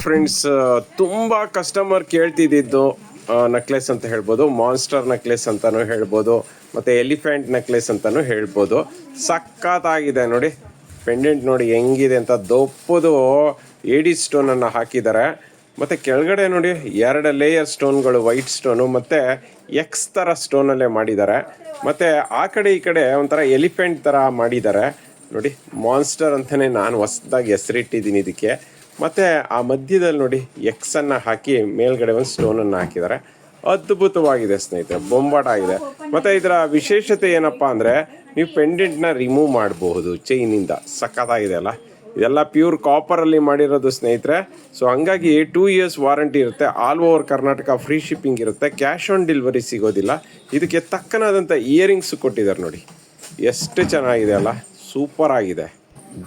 Friends ತುಂಬ customer ಕೇಳ್ತಿದ್ದಿದ್ದು necklace ಅಂತ ಹೇಳ್ಬೋದು ಮಾನ್ಸ್ಟರ್ ನೆಕ್ಲೆಸ್ ಅಂತಲೂ ಹೇಳ್ಬೋದು, ಮತ್ತು ಎಲಿಫೆಂಟ್ ನೆಕ್ಲೆಸ್ ಅಂತಲೂ ಹೇಳ್ಬೋದು. ಸಖತ್ತಾಗಿದೆ ನೋಡಿ ಪೆಂಡೆಂಟ್ ನೋಡಿ ಹೆಂಗಿದೆ ಅಂತ ದೊಪ್ಪದು ಏಡಿ ಸ್ಟೋನನ್ನು ಹಾಕಿದ್ದಾರೆ. ಮತ್ತು ಕೆಳಗಡೆ ನೋಡಿ, ಎರಡು ಲೇಯರ್ ಸ್ಟೋನ್ಗಳು ವೈಟ್ ಸ್ಟೋನು ಮತ್ತು ಎಕ್ಸ್ ಥರ ಸ್ಟೋನಲ್ಲೇ ಮಾಡಿದ್ದಾರೆ. ಮತ್ತು ಆ ಕಡೆ ಈ ಕಡೆ ಒಂಥರ ಎಲಿಫೆಂಟ್ ಥರ ಮಾಡಿದ್ದಾರೆ. ನೋಡಿ ಮಾನ್ಸ್ಟರ್ ಅಂತಲೇ ನಾನು ಹೊಸ್ದಾಗಿ ಹೆಸರಿಟ್ಟಿದ್ದೀನಿ ಇದಕ್ಕೆ. ಮತ್ತೆ ಆ ಮಧ್ಯದಲ್ಲಿ ನೋಡಿ ಎಕ್ಸ್ ಅನ್ನ ಹಾಕಿ ಮೇಲ್ಗಡೆ ಒಂದು ಸ್ಟೋನ್ ಅನ್ನ ಹಾಕಿದ್ದಾರೆ. ಅದ್ಭುತವಾಗಿದೆ ಸ್ನೇಹಿತರೆ ಬೊಂಬಾಟ ಆಗಿದೆ ಮತ್ತೆ ಇದರ ವಿಶೇಷತೆ ಏನಪ್ಪಾ ಅಂದ್ರೆ ನೀವು ಪೆಂಡೆಂಟ್ನ ರಿಮೂವ್ ಮಾಡಬಹುದು ಚೈನಿಂದ ಸಖತ್ತಾಗಿದೆ ಅಲ್ಲ? ಇದೆಲ್ಲ ಪ್ಯೂರ್ ಕಾಪರ್ ಅಲ್ಲಿ ಮಾಡಿರೋದು ಸ್ನೇಹಿತರೆ. ಸೊ ಹಂಗಾಗಿ ಟೂ ಇಯರ್ಸ್ ವಾರಂಟಿ ಇರುತ್ತೆ. All over Karnataka free shipping ಇರುತ್ತೆ. ಕ್ಯಾಶ್ ಆನ್ ಡೆಲಿವರಿ ಸಿಗೋದಿಲ್ಲ. ಇದಕ್ಕೆ ತಕ್ಕನಾದಂಥ ಇಯರಿಂಗ್ಸ್ ಕೊಟ್ಟಿದ್ದಾರೆ ನೋಡಿ. ಎಷ್ಟು ಚೆನ್ನಾಗಿದೆ ಅಲ್ಲ? ಸೂಪರ್ ಆಗಿದೆ.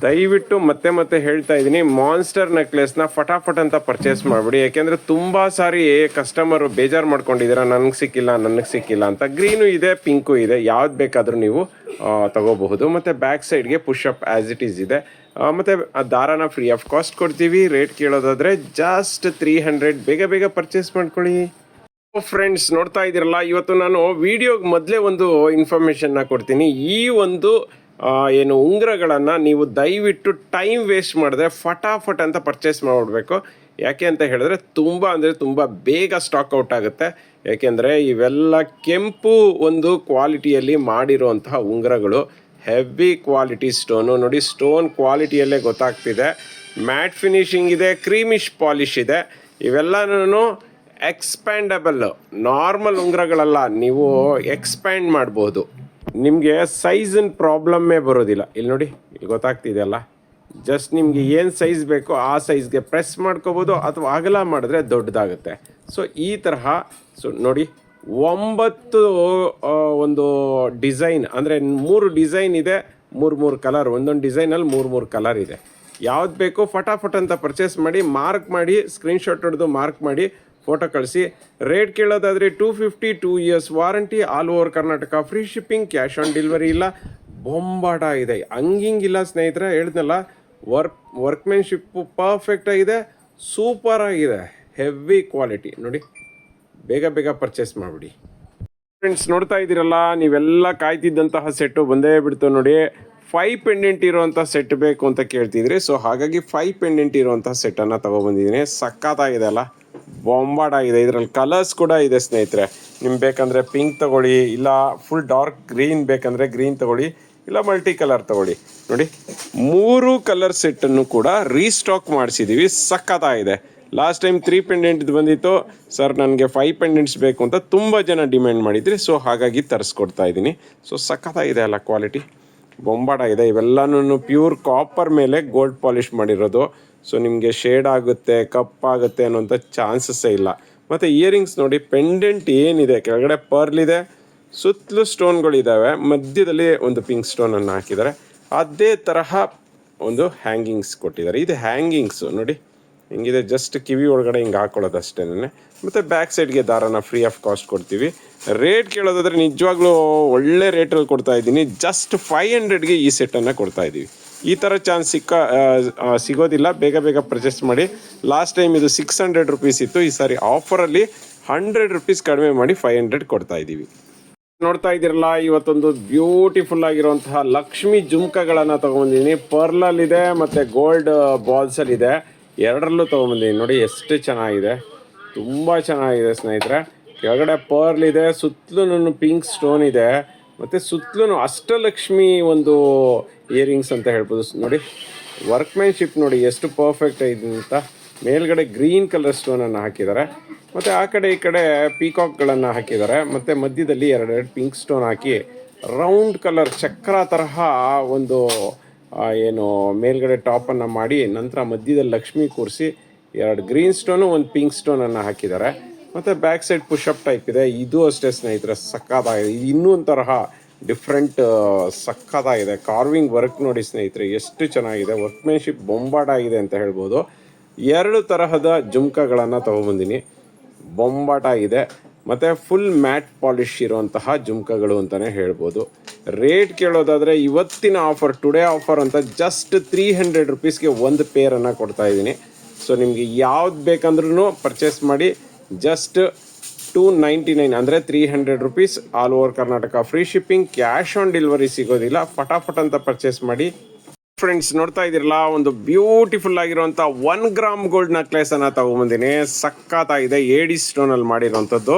ದಯವಿಟ್ಟು ಮತ್ತೆ ಮತ್ತೆ ಹೇಳ್ತಾ ಇದ್ದೀನಿ ಮಾನ್ಸ್ಟರ್ ನೆಕ್ಲೆಸ್ನ ಫಟಾಫಟ್ ಅಂತ ಪರ್ಚೇಸ್ ಮಾಡಿಬಿಡಿ. ಯಾಕೆಂದ್ರೆ ತುಂಬಾ ಸಾರಿ ಕಸ್ಟಮರ್ ಬೇಜಾರು ಮಾಡ್ಕೊಂಡಿದ್ದೀರಾ, ನನಗೆ ಸಿಕ್ಕಿಲ್ಲ ನನಗೆ ಸಿಕ್ಕಿಲ್ಲ ಅಂತ. ಗ್ರೀನು ಇದೆ ಪಿಂಕು ಇದೆ, ಯಾವ್ದು ಬೇಕಾದರೂ ನೀವು ತಗೋಬಹುದು. ಮತ್ತೆ ಬ್ಯಾಕ್ ಸೈಡ್ಗೆ push up as it is ಇದೆ. ಮತ್ತು ಆ ದಾರಾನ ಫ್ರೀ ಆಫ್ ಕಾಸ್ಟ್ ಕೊಡ್ತೀವಿ. ರೇಟ್ ಕೇಳೋದಾದ್ರೆ ಜಸ್ಟ್ ತ್ರೀ ಹಂಡ್ರೆಡ್ ಬೇಗ ಬೇಗ ಪರ್ಚೇಸ್ ಮಾಡ್ಕೊಳ್ಳಿ. ಫ್ರೆಂಡ್ಸ್ ನೋಡ್ತಾ ಇದ್ದೀರಲ್ಲ, ಇವತ್ತು ನಾನು ವಿಡಿಯೋಗೆ ಮೊದಲೇ ಒಂದು ಇನ್ಫಾರ್ಮೇಷನ್ನ ಕೊಡ್ತೀನಿ. ಈ ಒಂದು ಏನು ಉಂಗುರಗಳನ್ನು ನೀವು ದಯವಿಟ್ಟು ಟೈಮ್ ವೇಸ್ಟ್ ಮಾಡಿದ್ರೆ ಫಟಾಫಟ್ ಅಂತ ಪರ್ಚೇಸ್ ಮಾಡಿಬಿಡ್ಬೇಕು. ಯಾಕೆ ಅಂತ ಹೇಳಿದ್ರೆ ತುಂಬ ಅಂದರೆ ತುಂಬ ಬೇಗ ಸ್ಟಾಕ್ ಔಟ್ ಆಗುತ್ತೆ. ಯಾಕೆಂದರೆ ಇವೆಲ್ಲ ಕೆಂಪು ಒಂದು ಕ್ವಾಲಿಟಿಯಲ್ಲಿ ಮಾಡಿರುವಂತಹ ಉಂಗುರಗಳು. ಹೆವಿ ಕ್ವಾಲಿಟಿ ಸ್ಟೋನು ನೋಡಿ ಸ್ಟೋನ್ ಕ್ವಾಲಿಟಿಯಲ್ಲೇ ಗೊತ್ತಾಗ್ತಿದೆ. ಮ್ಯಾಟ್ ಫಿನಿಶಿಂಗ್ ಇದೆ ಕ್ರೀಮಿಶ್ ಪಾಲಿಶ್ ಇದೆ. ಇವೆಲ್ಲನೂ ಎಕ್ಸ್ಪ್ಯಾಂಡಬಲ್ ನಾರ್ಮಲ್ ಉಂಗುರಗಳಲ್ಲ, ನೀವು ಎಕ್ಸ್ಪ್ಯಾಂಡ್ ಮಾಡ್ಬೋದು. ನಿಮಗೆ ಸೈಜಿನ ಪ್ರಾಬ್ಲಮ್ಮೇ ಬರೋದಿಲ್ಲ. ಇಲ್ಲಿ ನೋಡಿ, ಇಲ್ಲಿ ಗೊತ್ತಾಗ್ತಿದೆಯಲ್ಲ ಜಸ್ಟ್ ನಿಮಗೆ ಏನು ಸೈಜ್ ಬೇಕೋ ಆ ಸೈಜ್ಗೆ ಪ್ರೆಸ್ ಮಾಡ್ಕೋಬೋದು ಅಥವಾ ಅಗಲ ಮಾಡಿದ್ರೆ ದೊಡ್ಡದಾಗುತ್ತೆ. ಸೊ ಈ ತರಹ ಸೊ ನೋಡಿ, ಒಂಬತ್ತು ಒಂದು ಡಿಸೈನ್ ಅಂದರೆ ಮೂರು ಡಿಸೈನ್ ಇದೆ, ಮೂರು ಮೂರು ಕಲರ್ ಒಂದೊಂದು ಡಿಸೈನಲ್ಲಿ ಮೂರು ಮೂರು ಕಲರ್ ಇದೆ. ಯಾವ್ದು ಬೇಕೋ ಫಟಾಫಟ್ ಅಂತ ಪರ್ಚೇಸ್ ಮಾಡಿ ಮಾರ್ಕ್ ಮಾಡಿ ಸ್ಕ್ರೀನ್ಶಾಟ್ ಹೊಡೆದು ಮಾರ್ಕ್ ಮಾಡಿ ಫೋಟೋ ಕಳಿಸಿ. Rate ಕೇಳೋದಾದರೆ two fifty two years warranty all over Karnataka free shipping cash on delivery ಇಲ್ಲ. ಬೊಂಬಾಟ ಇದೆ. ಹಂಗಿಂಗಿಲ್ಲ ಸ್ನೇಹಿತರೆ, ಹೇಳಿದ್ನಲ್ಲ ವರ್ಕ್ ವರ್ಕ್ಮೆನ್ಶಿಪ್ಪು ಪರ್ಫೆಕ್ಟ್ ಆಗಿದೆ ಸೂಪರ್ ಆಗಿದೆ ಹೆವಿ ಕ್ವಾಲಿಟಿ ನೋಡಿ, ಬೇಗ ಬೇಗ ಪರ್ಚೇಸ್ ಮಾಡಿಬಿಡಿ. ಫ್ರೆಂಡ್ಸ್ ನೋಡ್ತಾ ಇದ್ದೀರಲ್ಲ, ನೀವೆಲ್ಲ ಕಾಯ್ತಿದ್ದಂತಹ ಸೆಟ್ಟು ಬಂದೇ ಬಿಡ್ತು ನೋಡಿ. ಫೈವ್ ಪೆಂಡೆಂಟ್ ಇರುವಂಥ ಸೆಟ್ ಬೇಕು ಅಂತ ಕೇಳ್ತಿದ್ರಿ. ಸೊ ಹಾಗಾಗಿ ಫೈವ್ ಪೆಂಡೆಂಟ್ ಇರುವಂಥ ಸೆಟ್ಟನ್ನು ತಗೊಬಂದಿದ್ದೀನಿ. ಸಖತ್ತಾಗಿದೆ ಅಲ್ಲ. ಬೊಂಬಾಡ್ ಆಗಿದೆ. ಇದರಲ್ಲಿ ಕಲರ್ಸ್ ಕೂಡ ಇದೆ ಸ್ನೇಹಿತರೆ. ನಿಮ್ಗೆ ಬೇಕಂದ್ರೆ ಪಿಂಕ್ ತಗೊಳ್ಳಿ, ಇಲ್ಲ ಫುಲ್ ಡಾರ್ಕ್ ಗ್ರೀನ್ ಬೇಕಂದರೆ ಗ್ರೀನ್ ತಗೊಳ್ಳಿ, ಇಲ್ಲ ಮಲ್ಟಿ ಕಲರ್ ತಗೊಳ್ಳಿ. ನೋಡಿ, ಮೂರು ಕಲರ್ ಸೆಟ್ಟನ್ನು ಕೂಡ ರೀಸ್ಟಾಕ್ ಮಾಡಿಸಿದ್ದೀವಿ ಸಖತ್ತಾಗಿದೆ. ಲಾಸ್ಟ್ ಟೈಮ್ ತ್ರೀ ಪೆಂಡೆಂಟ್ ಬಂದಿತ್ತು. ಸರ್ ನನಗೆ ಫೈವ್ ಪೆಂಡೆಂಟ್ಸ್ ಬೇಕು ಅಂತ ತುಂಬ ಜನ ಡಿಮ್ಯಾಂಡ್ ಮಾಡಿದ್ರಿ. ಸೊ ಹಾಗಾಗಿ ತರಿಸ್ಕೊಡ್ತಾ ಇದ್ದೀನಿ. ಸೊ ಸಖತ್ತಾಗಿದೆ ಅಲ್ಲ ಕ್ವಾಲಿಟಿ ಬೊಂಬಾಟಾಗಿದೆ ಇವೆಲ್ಲನೂ ಪ್ಯೂರ್ ಕಾಪರ್ ಮೇಲೆ ಗೋಲ್ಡ್ ಪಾಲಿಷ್ ಮಾಡಿರೋದು. ಸೊ ನಿಮಗೆ ಶೇಡ್ ಆಗುತ್ತೆ ಕಪ್ಪಾಗುತ್ತೆ ಅನ್ನೋಂಥ ಚಾನ್ಸಸ್ಸೇ ಇಲ್ಲ. ಮತ್ತು ಇಯರಿಂಗ್ಸ್ ನೋಡಿ ಪೆಂಡೆಂಟ್ ಏನಿದೆ, ಕೆಳಗಡೆ ಪರ್ಲ್ ಇದೆ, ಸುತ್ತಲೂ ಸ್ಟೋನ್ಗಳಿದ್ದಾವೆ ಮಧ್ಯದಲ್ಲಿ ಒಂದು ಪಿಂಕ್ ಸ್ಟೋನನ್ನು ಹಾಕಿದ್ದಾರೆ. ಅದೇ ತರಹ ಒಂದು ಹ್ಯಾಂಗಿಂಗ್ಸ್ ಕೊಟ್ಟಿದ್ದಾರೆ. ಇದು ಹ್ಯಾಂಗಿಂಗ್ಸು ನೋಡಿ. ಹಿಂಗಿದೆ ಜಸ್ಟ್ ಕಿವಿ ಒಳಗಡೆ ಹಿಂಗೆ ಹಾಕೊಳ್ಳೋದು ಅಷ್ಟೇನೆ ಮತ್ತು ಬ್ಯಾಕ್ ಸೈಡ್ಗೆ ದಾರನ ಫ್ರೀ ಆಫ್ ಕಾಸ್ಟ್ ಕೊಡ್ತೀವಿ. ರೇಟ್ ಕೇಳೋದಾದ್ರೆ ನಿಜವಾಗ್ಲೂ ಒಳ್ಳೆ ರೇಟಲ್ಲಿ ಕೊಡ್ತಾ ಇದ್ದೀನಿ. ಜಸ್ಟ್ ಫೈವ್ ಹಂಡ್ರೆಡ್ಗೆ ಈ ಸೆಟ್ಟನ್ನು ಕೊಡ್ತಾ ಇದ್ದೀವಿ. ಈ ಥರ ಚಾನ್ಸ್ ಸಿಕ್ಕ ಸಿಗೋದಿಲ್ಲ. ಬೇಗ ಬೇಗ ಪರ್ಚೇಸ್ ಮಾಡಿ. ಲಾಸ್ಟ್ ಟೈಮ್ ಇದು ಸಿಕ್ಸ್ ಹಂಡ್ರೆಡ್ ರುಪೀಸ್ ಇತ್ತು. ಈ ಸಾರಿ ಆಫರಲ್ಲಿ ಹಂಡ್ರೆಡ್ ರುಪೀಸ್ ಕಡಿಮೆ ಮಾಡಿ ಫೈವ್ ಹಂಡ್ರೆಡ್ ಕೊಡ್ತಾ ಇದ್ದೀವಿ. ನೋಡ್ತಾ ಇದ್ದೀರಲ್ಲ, ಇವತ್ತೊಂದು ಬ್ಯೂಟಿಫುಲ್ ಆಗಿರುವಂತಹ ಲಕ್ಷ್ಮಿ ಜುಮ್ಕಗಳನ್ನು ಪರ್ಲಲ್ಲಿದೆ ಇದೆ, ಮತ್ತೆ ಗೋಲ್ಡ್ ಬಾಲ್ಸ್ ಅಲ್ಲಿ ಇದೆ. ಎರಡರಲ್ಲೂ ತೊಗೊಂಬಂದಿದ್ದೀನಿ. ನೋಡಿ, ಎಷ್ಟು ಚೆನ್ನಾಗಿದೆ. ತುಂಬ ಚೆನ್ನಾಗಿದೆ ಸ್ನೇಹಿತರೆ. ಕೆಳಗಡೆ ಪರ್ಲ್ ಇದೆ, ಸುತ್ತಲೂ ಪಿಂಕ್ ಸ್ಟೋನ್ ಇದೆ. ಮತ್ತೆ ಸುತ್ತಲೂ ಅಷ್ಟಲಕ್ಷ್ಮಿ ಒಂದು ಇಯರಿಂಗ್ಸ್ ಅಂತ ಹೇಳ್ಬೋದು. ನೋಡಿ ವರ್ಕ್ಮ್ಯಾನ್ಶಿಪ್ ನೋಡಿ ಎಷ್ಟು ಪರ್ಫೆಕ್ಟ್ ಇದೆ ಅಂತ ಮೇಲ್ಗಡೆ ಗ್ರೀನ್ ಕಲರ್ ಸ್ಟೋನನ್ನು ಹಾಕಿದ್ದಾರೆ. ಮತ್ತು ಆ ಕಡೆ ಈ ಕಡೆ ಪೀಕಾಕ್ಗಳನ್ನು ಹಾಕಿದ್ದಾರೆ. ಮತ್ತು ಮಧ್ಯದಲ್ಲಿ ಎರಡೆರಡು ಪಿಂಕ್ ಸ್ಟೋನ್ ಹಾಕಿ ರೌಂಡ್ ಕಲರ್ ಚಕ್ರ ತರಹ ಒಂದು ಏನು ಮೇಲ್ಗಡೆ ಟಾಪನ್ನು ಮಾಡಿ ನಂತರ ಮಧ್ಯದಲ್ಲಿ ಲಕ್ಷ್ಮಿ ಕೂರಿಸಿ ಎರಡು ಗ್ರೀನ್ ಸ್ಟೋನು ಒಂದು ಪಿಂಕ್ ಸ್ಟೋನನ್ನು ಹಾಕಿದ್ದಾರೆ. ಮತ್ತು ಬ್ಯಾಕ್ ಸೈಡ್ ಪುಷಪ್ ಟೈಪ್ ಇದೆ. ಇದು ಅಷ್ಟೇ ಸ್ನೇಹಿತರೆ ಸಕ್ಕತ್ತಾಗಿದೆ ಇದು ಇನ್ನೂ ಒಂಥರಹ ಡಿಫ್ರೆಂಟ್ ಸಕ್ಕತ್ತಾಗಿದೆ ಕಾರ್ವಿಂಗ್ ವರ್ಕ್ ನೋಡಿ ಸ್ನೇಹಿತರೆ, ಎಷ್ಟು ಚೆನ್ನಾಗಿದೆ. ವರ್ಕ್ಮೆನ್ಶಿಪ್ ಬೊಂಬಾಟಾಗಿದೆ ಅಂತ ಹೇಳ್ಬೋದು. ಎರಡು ತರಹದ ಜುಮ್ಕಗಳನ್ನು ತೊಗೊಬಂದಿನಿ. ಬೊಂಬಾಟ ಇದೆ ಮತ್ತು ಫುಲ್ ಮ್ಯಾಟ್ ಪಾಲಿಶ್ ಇರುವಂತಹ ಜುಮ್ಕಗಳು ಅಂತಲೇ ಹೇಳ್ಬೋದು. ರೇಟ್ ಕೇಳೋದಾದರೆ ಇವತ್ತಿನ ಆಫರ್ ಟುಡೇ ಆಫರ್ ಅಂತ ಜಸ್ಟ್ ತ್ರೀ ಹಂಡ್ರೆಡ್ ರುಪೀಸ್ಗೆ ಒಂದು ಪೇರನ್ನು ಕೊಡ್ತಾ ಇದ್ದೀನಿ. ಸೊ ನಿಮಗೆ ಯಾವ್ದು ಬೇಕಂದ್ರೂ ಪರ್ಚೇಸ್ ಮಾಡಿ ಜಸ್ಟ್ ಟೂ ನೈಂಟಿ ನೈನ್ ಅಂದರೆ three hundred rupees all over Karnataka free shipping cash on delivery ಸಿಗೋದಿಲ್ಲ. ಫಟಾಫಟ್ ಅಂತ ಪರ್ಚೇಸ್ ಮಾಡಿ. ಫ್ರೆಂಡ್ಸ್ ನೋಡ್ತಾ ಇದ್ದೀರಲ್ಲ, ಒಂದು ಬ್ಯೂಟಿಫುಲ್ ಆಗಿರುವಂಥ ಒನ್ ಗ್ರಾಮ್ ಗೋಲ್ಡ್ ನೆಕ್ಲೆಸ್ ಅನ್ನ ತಗೊಂಬಂದಿನಿ. ಸಖತ್ತಾಗಿದೆ, ಏಡಿ ಸ್ಟೋನಲ್ಲಿ ಮಾಡಿರುವಂಥದ್ದು.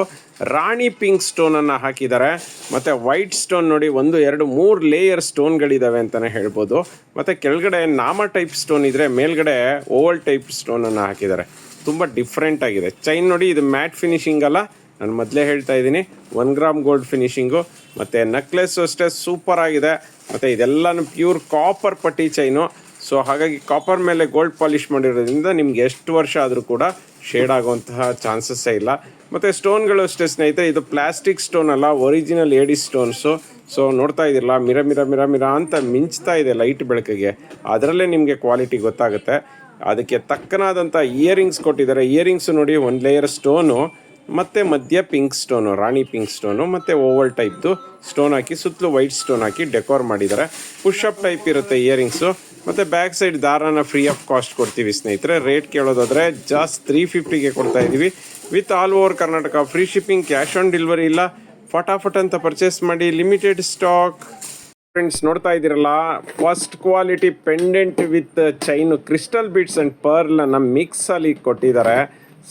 ರಾಣಿ ಪಿಂಕ್ ಸ್ಟೋನನ್ನು ಹಾಕಿದ್ದಾರೆ. ಮತ್ತು ವೈಟ್ ಸ್ಟೋನ್ ನೋಡಿ, ಒಂದು, ಎರಡು, ಮೂರು ಲೇಯರ್ ಸ್ಟೋನ್ಗಳಿದ್ದಾವೆ ಅಂತಲೇ ಹೇಳ್ಬೋದು. ಮತ್ತು ಕೆಳಗಡೆ ನಾಮ ಟೈಪ್ ಸ್ಟೋನ್ ಇದ್ದರೆ ಮೇಲ್ಗಡೆ ಓವಲ್ ಟೈಪ್ ಸ್ಟೋನನ್ನು ಹಾಕಿದ್ದಾರೆ. ತುಂಬಾ ಡಿಫ್ರೆಂಟ್ ಆಗಿದೆ. ಚೈನ್ ನೋಡಿ, ಇದು ಮ್ಯಾಟ್ ಫಿನಿಶಿಂಗ್ ಅಲ್ಲ. ನಾನು ಮೊದಲೇ ಹೇಳ್ತಾ ಇದ್ದೀನಿ ಒನ್ ಗ್ರಾಮ್ ಗೋಲ್ಡ್ ಫಿನಿಶಿಂಗು ಮತ್ತು ನೆಕ್ಲೆಸ್ಸು ಅಷ್ಟೇ ಸೂಪರ್ ಆಗಿದೆ. ಮತ್ತು ಇದೆಲ್ಲನೂ ಪ್ಯೂರ್ ಕಾಪರ್ ಪಟ್ಟಿ ಚೈನು ಸೊ ಹಾಗಾಗಿ ಕಾಪರ್ ಮೇಲೆ ಗೋಲ್ಡ್ ಪಾಲಿಷ್ ಮಾಡಿರೋದ್ರಿಂದ ನಿಮ್ಗೆ ಎಷ್ಟು ವರ್ಷ ಆದರೂ ಕೂಡ ಶೇಡ್ ಆಗುವಂತಹ ಚಾನ್ಸಸ್ಸೇ ಇಲ್ಲ. ಮತ್ತು ಸ್ಟೋನ್ಗಳು ಅಷ್ಟೇ ಸ್ನೇಹಿತರೆ, ಇದು ಪ್ಲಾಸ್ಟಿಕ್ ಸ್ಟೋನ್ ಅಲ್ಲ original A D stones so ನೋಡ್ತಾ ಇದಿರಲ್ಲ ಮಿರ ಮಿರ ಮಿರ ಮಿರ ಅಂತ ಮಿಂಚ್ತಾ ಇದೆ ಲೈಟ್ ಬೆಳಕಿಗೆ. ಅದರಲ್ಲೇ ನಿಮಗೆ ಕ್ವಾಲಿಟಿ ಗೊತ್ತಾಗುತ್ತೆ. ಅದಕ್ಕೆ ತಕ್ಕನಾದಂಥ ಇಯರಿಂಗ್ಸ್ ಕೊಟ್ಟಿದ್ದಾರೆ. ಇಯರಿಂಗ್ಸ್ ನೋಡಿ ಒಂದು ಲೇಯರ್ ಸ್ಟೋನು ಮತ್ತು ಮಧ್ಯ ಪಿಂಕ್ ಸ್ಟೋನು ರಾಣಿ ಪಿಂಕ್ ಸ್ಟೋನು ಮತ್ತು ಓವಲ್ ಟೈಪ್ದು ಸ್ಟೋನ್ ಹಾಕಿ, ಸುತ್ತಲೂ ವೈಟ್ ಸ್ಟೋನ್ ಹಾಕಿ ಡೆಕೋರ್ ಮಾಡಿದ್ದಾರೆ. ಪುಷಪ್ ಟೈಪ್ ಇರುತ್ತೆ ಇಯರಿಂಗ್ಸು ಮತ್ತು ಬ್ಯಾಕ್ ಸೈಡ್ ದಾರಾನ ಫ್ರೀ ಆಫ್ ಕಾಸ್ಟ್ ಕೊಡ್ತೀವಿ ಸ್ನೇಹಿತರೆ. ರೇಟ್ ಕೇಳೋದಾದರೆ ಜಾಸ್ಟ್ ತ್ರೀ ಫಿಫ್ಟಿಗೆ ಕೊಡ್ತಾ ಇದ್ದೀವಿ with all over Karnataka free shipping cash on delivery ಇಲ್ಲ. ಫಟಾಫಟ್ ಅಂತ ಪರ್ಚೇಸ್ ಮಾಡಿ ಲಿಮಿಟೆಡ್ ಸ್ಟಾಕ್ ಫ್ರೆಂಡ್ಸ್ ನೋಡ್ತಾ ಇದ್ದೀರಲ್ಲ? First quality pendant with chain crystal beads and pearl ನಮ್ಮ ಮಿಕ್ಸಲ್ಲಿ ಕೊಟ್ಟಿದ್ದಾರೆ.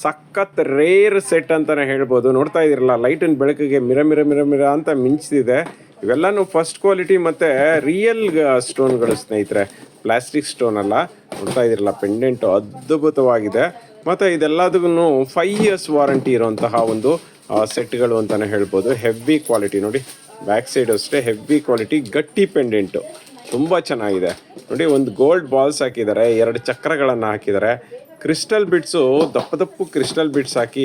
ಸಖತ್ ರೇರ್ ಸೆಟ್ ಅಂತಲೇ ಹೇಳ್ಬೋದು. ನೋಡ್ತಾ ಇದ್ದೀರಲ್ಲ ಲೈಟಿನ ಬೆಳಕಿಗೆ ಮಿರ ಮಿರ ಮಿರ ಮಿರ ಅಂತ ಮಿಂಚ್ತಿದೆ ಇವೆಲ್ಲನೂ ಫಸ್ಟ್ ಕ್ವಾಲಿಟಿ ಮತ್ತು ರಿಯಲ್ ಸ್ಟೋನ್ಗಳು ಸ್ನೇಹಿತರೆ. ಪ್ಲಾಸ್ಟಿಕ್ ಸ್ಟೋನ್ ಅಲ್ಲ. ನೋಡ್ತಾ ಇದ್ದೀರಲ್ಲ ಪೆಂಡೆಂಟು ಅದ್ಭುತವಾಗಿದೆ. ಮತ್ತು ಇದೆಲ್ಲದಕ್ಕೂ ಫೈವ್ ಇಯರ್ಸ್ ವಾರಂಟಿ ಇರುವಂತಹ ಒಂದು ಸೆಟ್ಗಳು ಅಂತಲೇ ಹೇಳ್ಬೋದು. ಹೆವಿ ಕ್ವಾಲಿಟಿ ನೋಡಿ. ಬ್ಯಾಕ್ ಸೈಡ್ ಅಷ್ಟೇ ಹೆವಿ ಕ್ವಾಲಿಟಿ ಗಟ್ಟಿ ಪೆಂಡೆಂಟು ತುಂಬ ಚೆನ್ನಾಗಿದೆ. ನೋಡಿ, ಒಂದು ಗೋಲ್ಡ್ ಬಾಲ್ಸ್ ಹಾಕಿದ್ದಾರೆ, ಎರಡು ಚಕ್ರಗಳನ್ನು ಹಾಕಿದ್ದಾರೆ. ಕ್ರಿಸ್ಟಲ್ ಬಿಟ್ಸು ದಪ್ಪ ದಪ್ಪು ಕ್ರಿಸ್ಟಲ್ ಬಿಟ್ಸ್ ಹಾಕಿ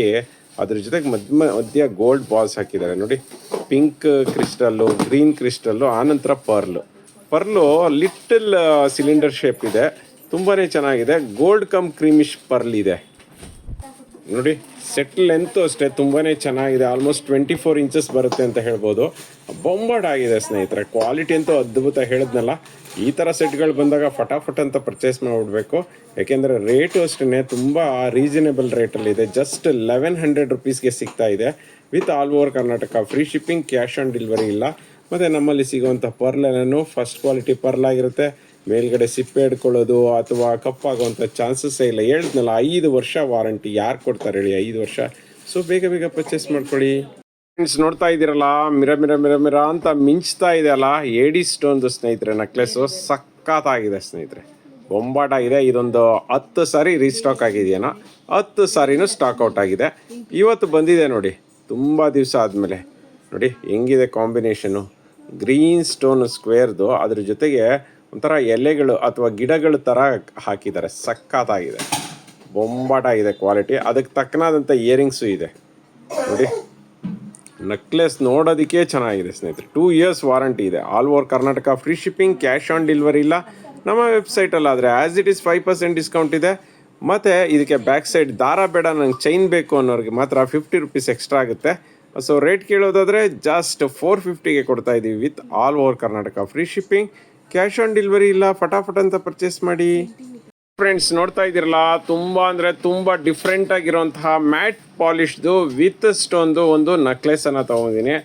ಅದ್ರ ಜೊತೆಗೆ ಮಧ್ಯ ಮಧ್ಯ ಗೋಲ್ಡ್ ಬಾಲ್ಸ್ ಹಾಕಿದ್ದಾರೆ. ನೋಡಿ ಪಿಂಕ್ ಕ್ರಿಸ್ಟಲ್ಲು ಗ್ರೀನ್ ಕ್ರಿಸ್ಟಲ್ಲು ಆನಂತರ pearl pearl little cylinder shape ಇದೆ. ತುಂಬಾ ಚೆನ್ನಾಗಿದೆ. ಗೋಲ್ಡ್ ಕಮ್ ಕ್ರೀಮಿಶ್ ಪರ್ಲ್ ಇದೆ. ನೋಡಿ ಸೆಟ್ ಲೆಂತು ಅಷ್ಟೇ ತುಂಬಾ ಚೆನ್ನಾಗಿದೆ. ಆಲ್ಮೋಸ್ಟ್ ಟ್ವೆಂಟಿ ಫೋರ್ ಇಂಚಸ್ ಬರುತ್ತೆ ಅಂತ ಹೇಳ್ಬೋದು. ಬೊಂಬಾಡ್ ಆಗಿದೆ ಸ್ನೇಹಿತರೆ ಕ್ವಾಲಿಟಿ ಅಂತೂ ಅದ್ಭುತ ಹೇಳಿದ್ನಲ್ಲ. ಈ ಥರ ಸೆಟ್ಗಳು ಬಂದಾಗ ಫಟಾಫಟ್ ಅಂತ ಪರ್ಚೇಸ್ ಮಾಡಿಬಿಡ್ಬೇಕು. ಯಾಕೆಂದರೆ ರೇಟು ಅಷ್ಟೇ ತುಂಬ ರೀಸನೇಬಲ್ ರೇಟಲ್ಲಿದೆ ಜಸ್ಟ್ ಲೆವೆನ್ ಹಂಡ್ರೆಡ್ ರುಪೀಸ್ಗೆ ಸಿಗ್ತಾ ಇದೆ. With all over Karnataka free shipping cash on delivery ಇಲ್ಲ. ಮತ್ತು ನಮ್ಮಲ್ಲಿ ಸಿಗುವಂಥ ಏನೇನು ಫಸ್ಟ್ ಕ್ವಾಲಿಟಿ ಪರ್ಲ್ ಆಗಿರುತ್ತೆ. ಮೇಲ್ಗಡೆ ಸಿಪ್ಪೆ ಹಿಡ್ಕೊಳ್ಳೋದು ಅಥವಾ ಕಪ್ಪಾಗುವಂಥ ಚಾನ್ಸಸ್ಸೇ ಇಲ್ಲ. ಹೇಳಿದ್ನಲ್ಲ, ಐದು ವರ್ಷ ವಾರಂಟಿ ಯಾರು ಕೊಡ್ತಾರೆ ಹೇಳಿ, ಐದು ವರ್ಷ? ಸೊ ಬೇಗ ಬೇಗ ಪರ್ಚೇಸ್ ಮಾಡ್ಕೊಳ್ಳಿ. ಫ್ರೆಂಡ್ಸ್ ನೋಡ್ತಾ ಇದ್ದೀರಲ್ಲ, ಮಿರ ಮಿರ ಮಿರ ಮಿರ ಅಂತ ಮಿಂಚ್ತಾ ಇದೆ ಅಲ್ಲ ಏಡಿ ಸ್ಟೋನ್ದು ಸ್ನೇಹಿತರೆ ನೆಕ್ಲೆಸ್ಸು ಸಖತ್ತಾಗಿದೆ ಸ್ನೇಹಿತರೆ. ಬೊಂಬಾಟಾಗಿದೆ, ಇದೊಂದು ಹತ್ತು ಸಾರಿ ರೀಸ್ಟಾಕ್ ಆಗಿದೆಯೇನೋ, ಹತ್ತು ಸಾರಿನೂ ಸ್ಟಾಕ್ ಔಟ್ ಆಗಿದೆ. ಇವತ್ತು ಬಂದಿದೆ ನೋಡಿ, ತುಂಬ ದಿವಸ ಆದಮೇಲೆ. ನೋಡಿ, ಹೆಂಗಿದೆ ಕಾಂಬಿನೇಷನು ಗ್ರೀನ್ ಸ್ಟೋನ್ ಸ್ಕ್ವೇರ್ದು ಅದ್ರ ಜೊತೆಗೆ ಒಂಥರ ಎಲೆಗಳು ಅಥವಾ ಗಿಡಗಳ ಥರ ಹಾಕಿದ್ದಾರೆ. ಸಕ್ಕತ್ತಾಗಿದೆ. ಬೊಂಬಾಟ ಇದೆ ಕ್ವಾಲಿಟಿ. ಅದಕ್ಕೆ ತಕ್ಕನಾದಂಥ ಇಯರಿಂಗ್ಸು ಇದೆ. ನೋಡಿ. ನೆಕ್ಲೆಸ್ ನೋಡೋದಕ್ಕೆ ಚೆನ್ನಾಗಿದೆ ಸ್ನೇಹಿತರೆ. ಟೂ ಇಯರ್ಸ್ ವಾರಂಟಿ ಇದೆ. All over Karnataka free shipping cash on delivery ಇಲ್ಲ. ನಮ್ಮ ವೆಬ್ಸೈಟಲ್ಲಾದರೆ as it is five percent discount ಇದೆ. ಮತ್ತು ಇದಕ್ಕೆ ಬ್ಯಾಕ್ ಸೈಡ್ ದಾರ ಬೇಡ, ನಂಗೆ ಚೈನ್ ಬೇಕು ಅನ್ನೋರಿಗೆ ಮಾತ್ರ ಫಿಫ್ಟಿ ರುಪೀಸ್ ಎಕ್ಸ್ಟ್ರಾ ಆಗುತ್ತೆ. ಸೊ ರೇಟ್ ಕೇಳೋದಾದರೆ ಜಸ್ಟ್ ಫೋರ್ ಫಿಫ್ಟಿಗೆ ಕೊಡ್ತಾ ಇದ್ದೀವಿ with all over Karnataka free shipping cash on delivery ಇಲ್ಲ, ಫಟಾಫಟ್ ಅಂತ ಪರ್ಚೇಸ್ ಮಾಡಿ. ಫ್ರೆಂಡ್ಸ್ ನೋಡ್ತಾ ಇದ್ದೀರಲ್ಲ, ತುಂಬಾ ಅಂದ್ರೆ ತುಂಬಾ ಡಿಫ್ರೆಂಟ್ ಆಗಿರುವಂತಹ ಮ್ಯಾಟ್ ಪಾಲಿಶ್ದು ವಿತ್ ಸ್ಟೋನ್ದು ಒಂದು ನೆಕ್ಲೆಸ್ ಅನ್ನ ತಗೊಂಡಿದ್ದೀನಿ.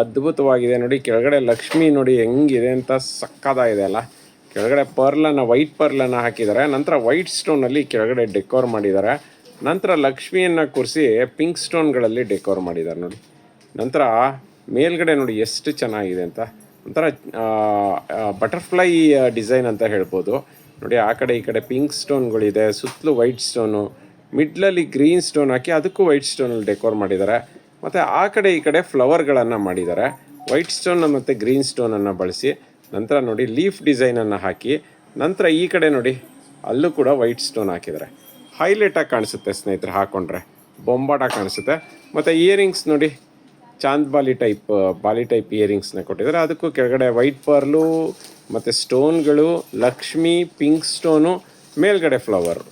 ಅದ್ಭುತವಾಗಿದೆ ನೋಡಿ, ಕೆಳಗಡೆ ಲಕ್ಷ್ಮಿ ನೋಡಿ ಹೆಂಗಿದೆ ಅಂತ ಸಕ್ಕದಾಗಿದೆ ಅಲ್ಲ. ಕೆಳಗಡೆ ಪರ್ಲನ್ನು, ವೈಟ್ ಪರ್ಲನ್ನು ಹಾಕಿದ್ದಾರೆ. ನಂತರ ವೈಟ್ ಸ್ಟೋನಲ್ಲಿ ಕೆಳಗಡೆ ಡೆಕೋರ್ ಮಾಡಿದ್ದಾರೆ. ನಂತರ ಲಕ್ಷ್ಮಿಯನ್ನ ಕೂರಿಸಿ ಪಿಂಕ್ ಸ್ಟೋನ್ಗಳಲ್ಲಿ ಡೆಕೋರ್ ಮಾಡಿದ್ದಾರೆ ನೋಡಿ. ನಂತರ ಮೇಲ್ಗಡೆ ನೋಡಿ ಎಷ್ಟು ಚೆನ್ನಾಗಿದೆ ಅಂತ. ಒಂಥರ ಬಟರ್ಫ್ಲೈ ಡಿಸೈನ್ ಅಂತ ಹೇಳ್ಬೋದು. ನೋಡಿ, ಆ ಕಡೆ, ಈ ಕಡೆ ಪಿಂಕ್ ಸ್ಟೋನ್ಗಳಿದೆ ಸುತ್ತಲೂ ವೈಟ್ ಸ್ಟೋನು ಮಿಡ್ಲಲ್ಲಿ ಗ್ರೀನ್ ಸ್ಟೋನ್ ಹಾಕಿ ಅದಕ್ಕೂ ವೈಟ್ ಸ್ಟೋನಲ್ಲಿ ಡೆಕೋರ್ ಮಾಡಿದ್ದಾರೆ. ಮತ್ತು ಆ ಕಡೆ, ಈ ಕಡೆ ಫ್ಲವರ್ಗಳನ್ನು ಮಾಡಿದ್ದಾರೆ. ವೈಟ್ ಸ್ಟೋನ್ ಮತ್ತು ಗ್ರೀನ್ ಸ್ಟೋನನ್ನು ಬಳಸಿ, ನಂತರ ನೋಡಿ ಲೀಫ್ ಡಿಸೈನನ್ನು ಹಾಕಿ, ನಂತರ ಈ ಕಡೆ ನೋಡಿ, ಅಲ್ಲೂ ಕೂಡ ವೈಟ್ ಸ್ಟೋನ್ ಹಾಕಿದ್ದಾರೆ. ಹೈಲೈಟಾಗಿ ಕಾಣಿಸುತ್ತೆ, ಸ್ನೇಹಿತರೆ ಹಾಕ್ಕೊಂಡ್ರೆ ಬೊಂಬಾಟಾಗಿ ಕಾಣಿಸುತ್ತೆ. ಮತ್ತು ಇಯರಿಂಗ್ಸ್ ನೋಡಿ ಚಾಂದ್ ಬಾಲಿ ಟೈಪ್ ಬಾಲಿ ಟೈಪ್ ಇಯರಿಂಗ್ಸ್ನ ಕೊಟ್ಟಿದ್ದಾರೆ. ಅದಕ್ಕೂ ಕೆಳಗಡೆ ವೈಟ್ ಪರ್ಲು ಮತ್ತು ಸ್ಟೋನ್ಗಳು, ಲಕ್ಷ್ಮಿ, ಪಿಂಕ್ ಸ್ಟೋನು, ಮೇಲ್ಗಡೆ ಫ್ಲವರ್.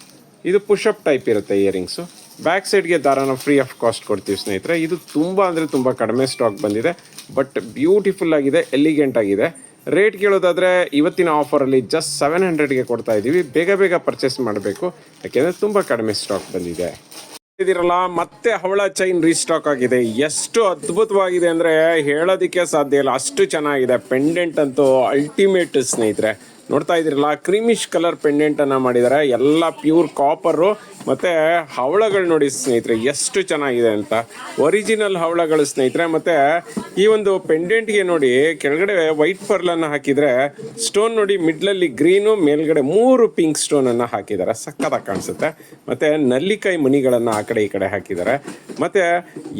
ಇದು ಪುಷಪ್ ಟೈಪ್ ಇರುತ್ತೆ ಇಯರಿಂಗ್ಸು. ಬ್ಯಾಕ್ ಸೈಡ್ಗೆ ದಾರನ ಫ್ರೀ ಆಫ್ ಕಾಸ್ಟ್ ಕೊಡ್ತೀವಿ ಸ್ನೇಹಿತರೆ. ಇದು ತುಂಬ ಅಂದರೆ ತುಂಬ ಕಡಿಮೆ ಸ್ಟಾಕ್ ಬಂದಿದೆ, ಬಟ್ ಬ್ಯೂಟಿಫುಲ್ ಆಗಿದೆ, ಎಲಿಗೆಂಟ್ ಆಗಿದೆ. ರೇಟ್ ಕೇಳೋದಾದರೆ ಇವತ್ತಿನ ಆಫರಲ್ಲಿ ಜಸ್ಟ್ ಸೆವೆನ್ ಹಂಡ್ರೆಡ್ಗೆ ಕೊಡ್ತಾ ಇದ್ದೀವಿ ಬೇಗ ಬೇಗ ಪರ್ಚೇಸ್ ಮಾಡಬೇಕು. ಯಾಕೆಂದರೆ ತುಂಬ ಕಡಿಮೆ ಸ್ಟಾಕ್ ಬಂದಿದೆ. ಇದಿರಲ್ಲ ಮತ್ತೆ ಹವಳ ಚೈನ್ ರೀಸ್ಟಾಕ್ ಆಗಿದೆ. ಎಷ್ಟು ಅದ್ಭುತವಾಗಿದೆ ಅಂದರೆ ಹೇಳೋದಿಕ್ಕೆ ಸಾಧ್ಯ ಇಲ್ಲ. ಅಷ್ಟು ಚೆನ್ನಾಗಿದೆ. ಪೆಂಡೆಂಟ್ ಅಂತೂ ಅಲ್ಟಿಮೇಟ್ ಸ್ನೇಹಿತರೆ. ನೋಡ್ತಾ ಇದಿರಲ್ಲ ಕ್ರೀಮಿಶ್ ಕಲರ್ ಪೆಂಡೆಂಟ್ ಅನ್ನ ಮಾಡಿದ್ದಾರೆ. ಎಲ್ಲ ಪ್ಯೂರ್ ಕಾಪರು ಮತ್ತೆ ಹವಳಗಳು ನೋಡಿ ಸ್ನೇಹಿತರೆ, ಎಷ್ಟು ಚೆನ್ನಾಗಿದೆ ಅಂತ. ಒರಿಜಿನಲ್ ಹವಳಗಳು ಸ್ನೇಹಿತರೆ, ಮತ್ತೆ ಈ ಒಂದು ಪೆಂಡೆಂಟ್ಗೆ ನೋಡಿ ಕೆಳಗಡೆ ವೈಟ್ ಪರ್ಲ್ ಅನ್ನ ಹಾಕಿದ್ರೆ ಸ್ಟೋನ್ ನೋಡಿ ಮಿಡ್ಲಲ್ಲಿ ಗ್ರೀನು ಮೇಲ್ಗಡೆ ಮೂರು ಪಿಂಕ್ ಸ್ಟೋನ್ ಅನ್ನ ಹಾಕಿದ್ದಾರೆ ಸಕ್ಕತ್ತಾಗಿ ಕಾಣಿಸುತ್ತೆ. ಮತ್ತೆ ನಲ್ಲಿಕಾಯಿ ಮಣಿಗಳನ್ನ ಆ ಕಡೆ ಈ ಕಡೆ ಹಾಕಿದ್ದಾರೆ ಮತ್ತೆ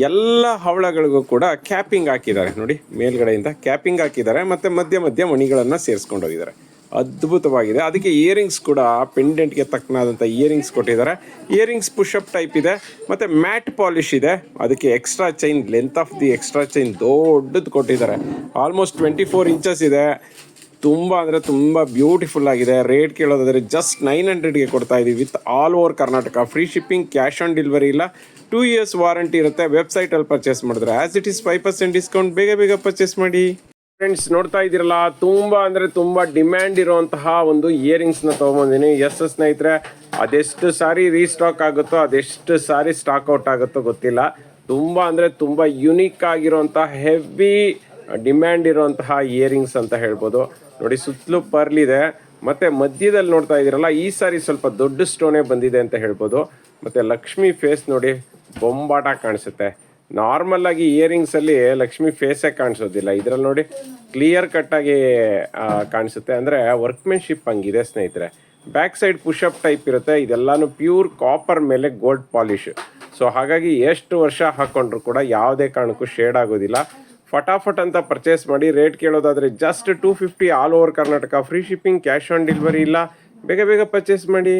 ಎಲ್ಲ ಹವಳಗಳಿಗೂ ಕೂಡ ಕ್ಯಾಪಿಂಗ್ ಹಾಕಿದ್ದಾರೆ ನೋಡಿ, ಮೇಲ್ಗಡೆಯಿಂದ ಕ್ಯಾಪಿಂಗ್ ಹಾಕಿದ್ದಾರೆ ಮತ್ತೆ ಮಧ್ಯ ಮಧ್ಯ ಮಣಿಗಳನ್ನು ಸೇರಿಸ್ಕೊಂಡು ಹೋಗಿದ್ದಾರೆ ಅದ್ಭುತವಾಗಿದೆ. ಅದಕ್ಕೆ ಇಯರಿಂಗ್ಸ್ ಕೂಡ ಪೆಂಡೆಂಟ್ಗೆ ತಕ್ಕನಾದಂಥ ಇಯರಿಂಗ್ಸ್ ಕೊಟ್ಟಿದ್ದಾರೆ. ಇಯರಿಂಗ್ಸ್ ಪುಷಪ್ ಟೈಪ್ ಇದೆ. ಮತ್ತು ಮ್ಯಾಟ್ ಪಾಲಿಶ್ ಇದೆ. ಅದಕ್ಕೆ extra chain length of the extra chain ದೊಡ್ಡದು ಕೊಟ್ಟಿದ್ದಾರೆ. ಆಲ್ಮೋಸ್ಟ್ ಟ್ವೆಂಟಿ ಫೋರ್ ಇಂಚಸ್ ಇದೆ. ತುಂಬ ಅಂದರೆ ತುಂಬ ಬ್ಯೂಟಿಫುಲ್ ಆಗಿದೆ. ರೇಟ್ ಕೇಳೋದಾದರೆ ಜಸ್ಟ್ ನೈನ್ ಹಂಡ್ರೆಡ್ಗೆ ಕೊಡ್ತಾ ಇದ್ದೀವಿ with all over Karnataka free shipping cash on delivery ಇಲ್ಲ. ಟೂ ಇಯರ್ಸ್ ವಾರಂಟಿ ಇರುತ್ತೆ. ವೆಬ್ಸೈಟಲ್ಲಿ ಪರ್ಚೇಸ್ ಮಾಡಿದ್ರೆ as it is five percent discount ಬೇಗ ಬೇಗ ಪರ್ಚೇಸ್ ಮಾಡಿ. ಫ್ರೆಂಡ್ಸ್ ನೋಡ್ತಾ ಇದ್ದೀರಲ್ಲ, ತುಂಬಾ ಅಂದ್ರೆ ತುಂಬಾ ಡಿಮ್ಯಾಂಡ್ ಇರುವಂತಹ ಒಂದು ಇಯರಿಂಗ್ಸ್ನ ತಗೊಂಬಂದಿನಿ. ಎಸ್ ಸ್ನೇಹಿತರೆ, ಅದೆಷ್ಟು ಸಾರಿ ರೀಸ್ಟಾಕ್ ಆಗುತ್ತೋ, ಅದೆಷ್ಟು ಸಾರಿ ಸ್ಟಾಕ್ ಔಟ್ ಆಗುತ್ತೋ ಗೊತ್ತಿಲ್ಲ. ತುಂಬಾ ಅಂದ್ರೆ ತುಂಬಾ ಯುನೀಕ್ ಆಗಿರುವಂತಹ ಹೆವಿ ಡಿಮ್ಯಾಂಡ್ ಇರುವಂತಹ ಇಯರಿಂಗ್ಸ್ ಅಂತ ಹೇಳ್ಬೋದು. ನೋಡಿ, ಸುತ್ತಲೂ ಪರ್ಲಿದೆ ಮತ್ತೆ ಮಧ್ಯದಲ್ಲಿ ನೋಡ್ತಾ ಇದ್ದೀರಲ್ಲ, ಈ ಸಾರಿ ಸ್ವಲ್ಪ ದೊಡ್ಡ ಸ್ಟೋನೇ ಬಂದಿದೆ ಅಂತ ಹೇಳ್ಬೋದು. ಮತ್ತೆ ಲಕ್ಷ್ಮಿ ಫೇಸ್ ನೋಡಿ, ಬೊಂಬಾಟ ಕಾಣಿಸುತ್ತೆ. ನಾರ್ಮಲ್ ಆಗಿ ಇಯರಿಂಗ್ಸ್ ಅಲ್ಲಿ ಲಕ್ಷ್ಮಿ ಫೇಸೇ ಕಾಣಿಸೋದಿಲ್ಲ. ಇದ್ರಲ್ಲಿ ನೋಡಿ ಕ್ಲಿಯರ್ ಕಟ್ ಆಗಿ ಕಾಣಿಸುತ್ತೆ. ಅಂದ್ರೆ ವರ್ಕ್ಮೆನ್ಶಿಪ್ ಹಂಗಿದೆ ಸ್ನೇಹಿತರೆ. ಬ್ಯಾಕ್ ಸೈಡ್ ಪುಷಪ್ ಟೈಪ್ ಇರುತ್ತೆ. ಇದೆಲ್ಲಾನು ಪ್ಯೂರ್ ಕಾಪರ್ ಮೇಲೆ ಗೋಲ್ಡ್ ಪಾಲಿಶ್ ಸೊ ಹಾಗಾಗಿ ಎಷ್ಟು ವರ್ಷ ಹಾಕೊಂಡ್ರು ಕೂಡ ಯಾವುದೇ ಕಾರಣಕ್ಕೂ ಶೇಡ್ ಆಗೋದಿಲ್ಲ. ಫಟಾಫಟ್ ಅಂತ ಪರ್ಚೇಸ್ ಮಾಡಿ rate ಕೇಳೋದಾದ್ರೆ just two fifty all over Karnataka free shipping cash on delivery ಇಲ್ಲ. ಬೇಗ ಬೇಗ ಪರ್ಚೇಸ್ ಮಾಡಿ.